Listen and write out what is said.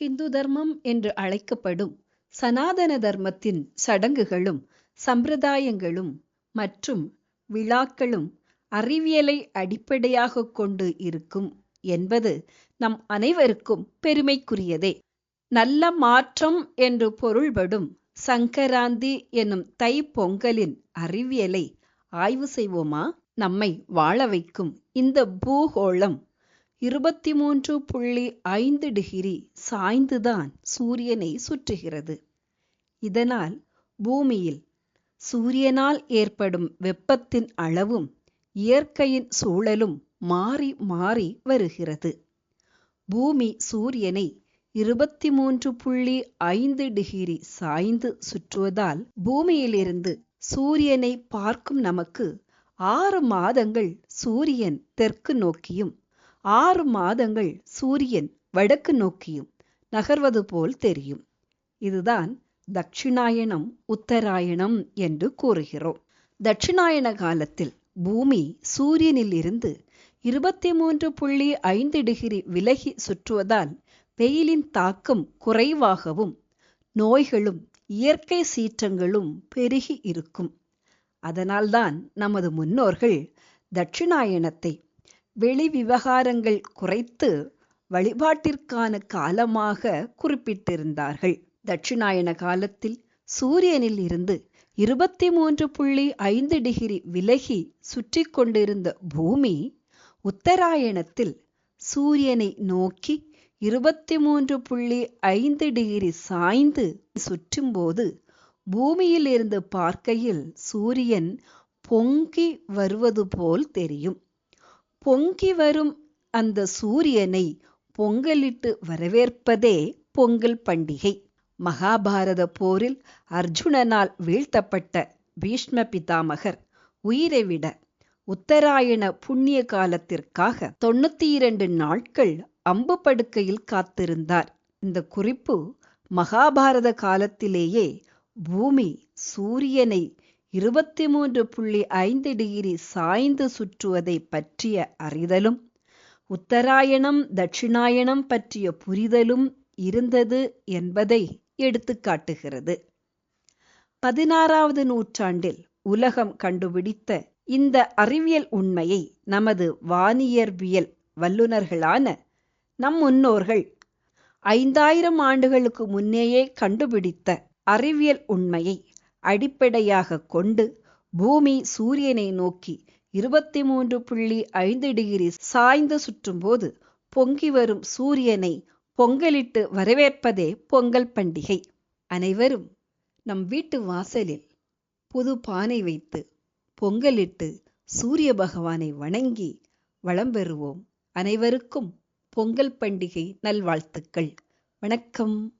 ஹிந்து தர்மம் என்று அழைக்கப்படும் சனாதன தர்மத்தின் சடங்குகளும் சம்பிரதாயங்களும் மற்றும் விழாக்களும் அறிவியலை அடிப்படையாக கொண்டு இருக்கும் என்பது நம் அனைவருக்கும் பெருமைக்குரியதே. நல்ல மாற்றம் என்று பொருள்படும் சங்கராந்தி என்னும் தை பொங்கலின் அறிவியலை ஆய்வு செய்வோமா? நம்மை வாழ வைக்கும் இந்த பூகோளம் இருபத்தி மூன்று புள்ளி ஐந்து டிகிரி சாய்ந்துதான் சூரியனை சுற்றுகிறது. இதனால் பூமியில் சூரியனால் ஏற்படும் வெப்பத்தின் அளவும் இயற்கையின் சூழலும் மாறி மாறி வருகிறது. பூமி சூரியனை இருபத்தி மூன்று புள்ளி ஐந்து டிகிரி சாய்ந்து சுற்றுவதால் பூமியிலிருந்து சூரியனை பார்க்கும் நமக்கு ஆறு மாதங்கள் சூரியன் தெற்கு நோக்கியும் ஆறு மாதங்கள் சூரியன் வடக்கு நோக்கியும் நகர்வது போல் தெரியும். இதுதான் தட்சிணாயணம் உத்தராயணம் என்று கூறுகிறோம். தட்சிணாயன காலத்தில் பூமி சூரியனில் இருந்து இருபத்தி மூன்று புள்ளி ஐந்து டிகிரி விலகி சுற்றுவதால் வெயிலின் தாக்கம் குறைவாகவும் நோய்களும் இயற்கை சீற்றங்களும் பெருகி இருக்கும். அதனால்தான் நமது முன்னோர்கள் தட்சிணாயனத்தை வெளி விவகாரங்கள் குறைத்து வழிபாட்டிற்கான காலமாக குறிப்பிட்டிருந்தார்கள். தட்சிணாயன காலத்தில் சூரியனில் இருந்து இருபத்தி மூன்று புள்ளி ஐந்து டிகிரி விலகி சுற்றி கொண்டிருந்த பூமி உத்தராயணத்தில் சூரியனை நோக்கி இருபத்தி மூன்று புள்ளி ஐந்து டிகிரி சாய்ந்து சுற்றும்போது பூமியிலிருந்து பார்க்கையில் சூரியன் பொங்கி வருவது போல் தெரியும். பொங்கி வரும் அந்த சூரியனை பொங்கலிட்டு வரவேற்பதே பொங்கல் பண்டிகை. மகாபாரத போரில் அர்ஜுனனால் வீழ்த்தப்பட்ட பீஷ்ம பிதாமகர் உயிரை விட உத்தராயண புண்ணிய காலத்திற்காக தொண்ணூத்தி இரண்டு நாட்கள் அம்பு படுக்கையில் காத்திருந்தார். இந்த குறிப்பு மகாபாரத காலத்திலேயே பூமி சூரியனை இருபத்தி மூன்று புள்ளி ஐந்து டிகிரி சாய்ந்து சுற்றுவதை பற்றிய அறிதலும் உத்தராயணம் தட்சிணாயணம் பற்றிய புரிதலும் இருந்தது என்பதை எடுத்துக்காட்டுகிறது பதினாறாவது நூற்றாண்டில் உலகம் கண்டுபிடித்த இந்த அறிவியல் உண்மையை நமது வானியற்பியல் வல்லுநர்களான நம் முன்னோர்கள் ஐந்தாயிரம் ஆண்டுகளுக்கு முன்னேயே கண்டுபிடித்த அறிவியல் உண்மையை அடிப்படையாக கொண்டு பூமி சூரியனை நோக்கி இருபத்தி மூன்று புள்ளி ஐந்து டிகிரி சாய்ந்து சுற்றும்போது பொங்கி வரும் சூரியனை பொங்கலிட்டு வரவேற்பதே பொங்கல் பண்டிகை. அனைவரும் நம் வீட்டு வாசலில் புது பானை வைத்து பொங்கலிட்டு சூரிய பகவானை வணங்கி வளம் பெறுவோம். அனைவருக்கும் பொங்கல் பண்டிகை நல்வாழ்த்துக்கள். வணக்கம்.